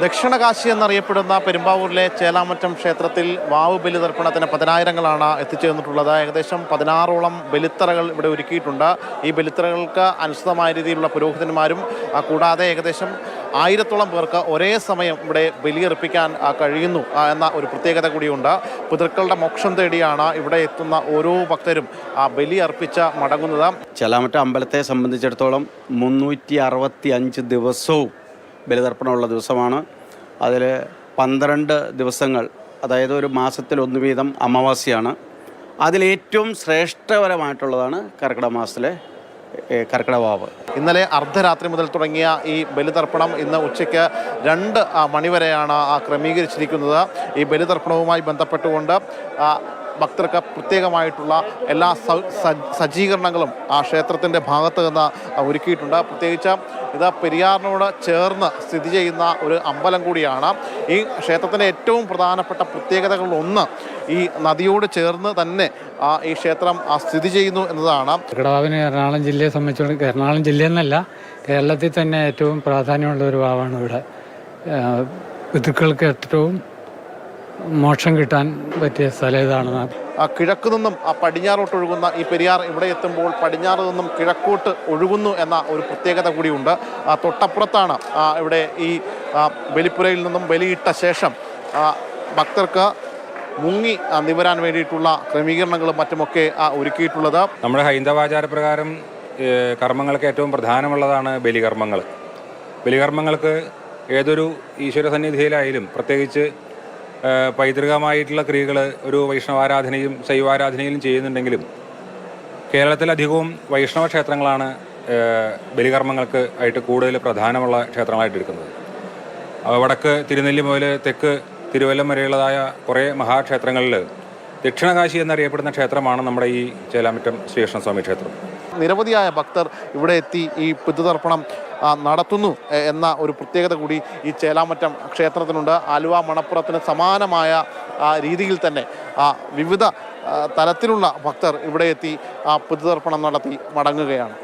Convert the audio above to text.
ദക്ഷിണകാശി എന്നറിയപ്പെടുന്ന പെരുമ്പാവൂരിലെ ചേലാമറ്റം ക്ഷേത്രത്തിൽ വാവ് ബലി തർപ്പണത്തിന് പതിനായിരങ്ങളാണ് എത്തിച്ചേർന്നിട്ടുള്ളത്. ഏകദേശം പതിനാറോളം ബലിത്തറകൾ ഇവിടെ ഒരുക്കിയിട്ടുണ്ട്. ഈ ബലിത്തറകൾക്ക് അനുസൃതമായ രീതിയിലുള്ള പുരോഹിതന്മാരും കൂടാതെ ഏകദേശം ആയിരത്തോളം പേർക്ക് ഒരേ സമയം ഇവിടെ ബലിയർപ്പിക്കാൻ കഴിയുന്നു എന്ന ഒരു പ്രത്യേകത കൂടിയുണ്ട്. പിതൃക്കളുടെ മോക്ഷം തേടിയാണ് ഇവിടെ എത്തുന്ന ഓരോ ഭക്തരും ആ ബലി അർപ്പിച്ച മടങ്ങുന്നത്. ചെലാമറ്റ അമ്പലത്തെ സംബന്ധിച്ചിടത്തോളം മുന്നൂറ്റി ദിവസവും ബലിതർപ്പണമുള്ള ദിവസമാണ്. അതിൽ പന്ത്രണ്ട് ദിവസങ്ങൾ അതായത് ഒരു മാസത്തിൽ ഒന്ന് വീതം അമാവാസിയാണ്. അതിലേറ്റവും ശ്രേഷ്ഠപരമായിട്ടുള്ളതാണ് കർക്കിടക മാസത്തിലെ കർക്കിടവാവ് ഇന്നലെ അർദ്ധരാത്രി മുതൽ തുടങ്ങിയ ഈ ബലിതർപ്പണം ഇന്ന് ഉച്ചയ്ക്ക് രണ്ട് മണിവരെയാണ് ക്രമീകരിച്ചിരിക്കുന്നത്. ഈ ബലിതർപ്പണവുമായി ബന്ധപ്പെട്ടുകൊണ്ട് ഭക്തർക്ക് പ്രത്യേകമായിട്ടുള്ള എല്ലാ സജ്ജീകരണങ്ങളും ആ ക്ഷേത്രത്തിന്റെ ഭാഗത്ത് നിന്ന് ഒരുക്കിയിട്ടുണ്ട്. പ്രത്യേകിച്ച് ഇത് പെരിയാറിനോട് ചേർന്ന് സ്ഥിതി ചെയ്യുന്ന ഒരു അമ്പലം കൂടിയാണ്. ഈ ക്ഷേത്രത്തിന്റെ ഏറ്റവും പ്രധാനപ്പെട്ട പ്രത്യേകതകളിലൊന്ന് ഈ നദിയോട് ചേർന്ന് തന്നെ ഈ ക്ഷേത്രം സ്ഥിതി ചെയ്യുന്നു എന്നതാണ്. കടവാവിന് എറണാകുളം ജില്ലയെ സംബന്ധിച്ചിടത്തോളം എറണാകുളം ജില്ലയെന്നല്ല കേരളത്തിൽ തന്നെ ഏറ്റവും പ്രാധാന്യമുള്ള ഒരു ഭാവമാണ് ഇവിടെ. ഋതുക്കൾക്ക് ഏറ്റവും മോക്ഷം കിട്ടാൻ പറ്റിയ സ്ഥലം ഇതാണ് ആ കിഴക്ക് നിന്നും ആ പടിഞ്ഞാറോട്ട് ഒഴുകുന്ന ഈ പെരിയാർ ഇവിടെ എത്തുമ്പോൾ പടിഞ്ഞാറ് നിന്നും കിഴക്കോട്ട് ഒഴുകുന്നു എന്ന ഒരു പ്രത്യേകത കൂടിയുണ്ട്. ആ തൊട്ടപ്പുറത്താണ് ഇവിടെ ഈ ബലിപ്പുരയിൽ നിന്നും ബലിയിട്ട ശേഷം ഭക്തർക്ക് മുങ്ങി നിവരാൻ വേണ്ടിയിട്ടുള്ള ക്രമീകരണങ്ങളും മറ്റുമൊക്കെ ആ, ഒരുക്കിയിട്ടുള്ളത്. നമ്മുടെ ഹൈന്ദവാചാരപ്രകാരം പ്രകാരം കർമ്മങ്ങൾക്ക് ഏറ്റവും പ്രധാനമുള്ളതാണ് ബലികർമ്മങ്ങൾ. ബലികർമ്മങ്ങൾക്ക് ഏതൊരു ഈശ്വര സന്നിധിയിലായാലും പ്രത്യേകിച്ച് പൈതൃകമായിട്ടുള്ള ക്രിയകൾ ഒരു വൈഷ്ണവാരാധനയും ശൈവാരാധനയിലും ചെയ്യുന്നുണ്ടെങ്കിലും കേരളത്തിലധികവും വൈഷ്ണവ ക്ഷേത്രങ്ങളാണ് ബലികർമ്മങ്ങൾക്ക് ആയിട്ട് കൂടുതൽ പ്രധാനമുള്ള ക്ഷേത്രങ്ങളായിട്ട് എടുക്കുന്നത് വടക്ക് തിരുനെല്ലി മുതൽ തെക്ക് തിരുവല്ലം വരെയുള്ളതായ കുറേ മഹാക്ഷേത്രങ്ങളിൽ ദക്ഷിണകാശി എന്നറിയപ്പെടുന്ന ക്ഷേത്രമാണ് നമ്മുടെ ഈ ചേലാമറ്റം ശ്രീകൃഷ്ണസ്വാമി ക്ഷേത്രം. നിരവധിയായ ഭക്തർ ഇവിടെ എത്തി ഈ പിതൃതർപ്പണം നടത്തുന്നു എന്ന ഒരു പ്രത്യേകത കൂടി ഈ ചേലാമറ്റം ക്ഷേത്രത്തിനുണ്ട്. ആലുവ മണപ്പുറത്തിന് സമാനമായ രീതിയിൽ തന്നെ വിവിധ തലത്തിലുള്ള ഭക്തർ ഇവിടെ എത്തി ആ പിതൃതർപ്പണം നടത്തി മടങ്ങുകയാണ്.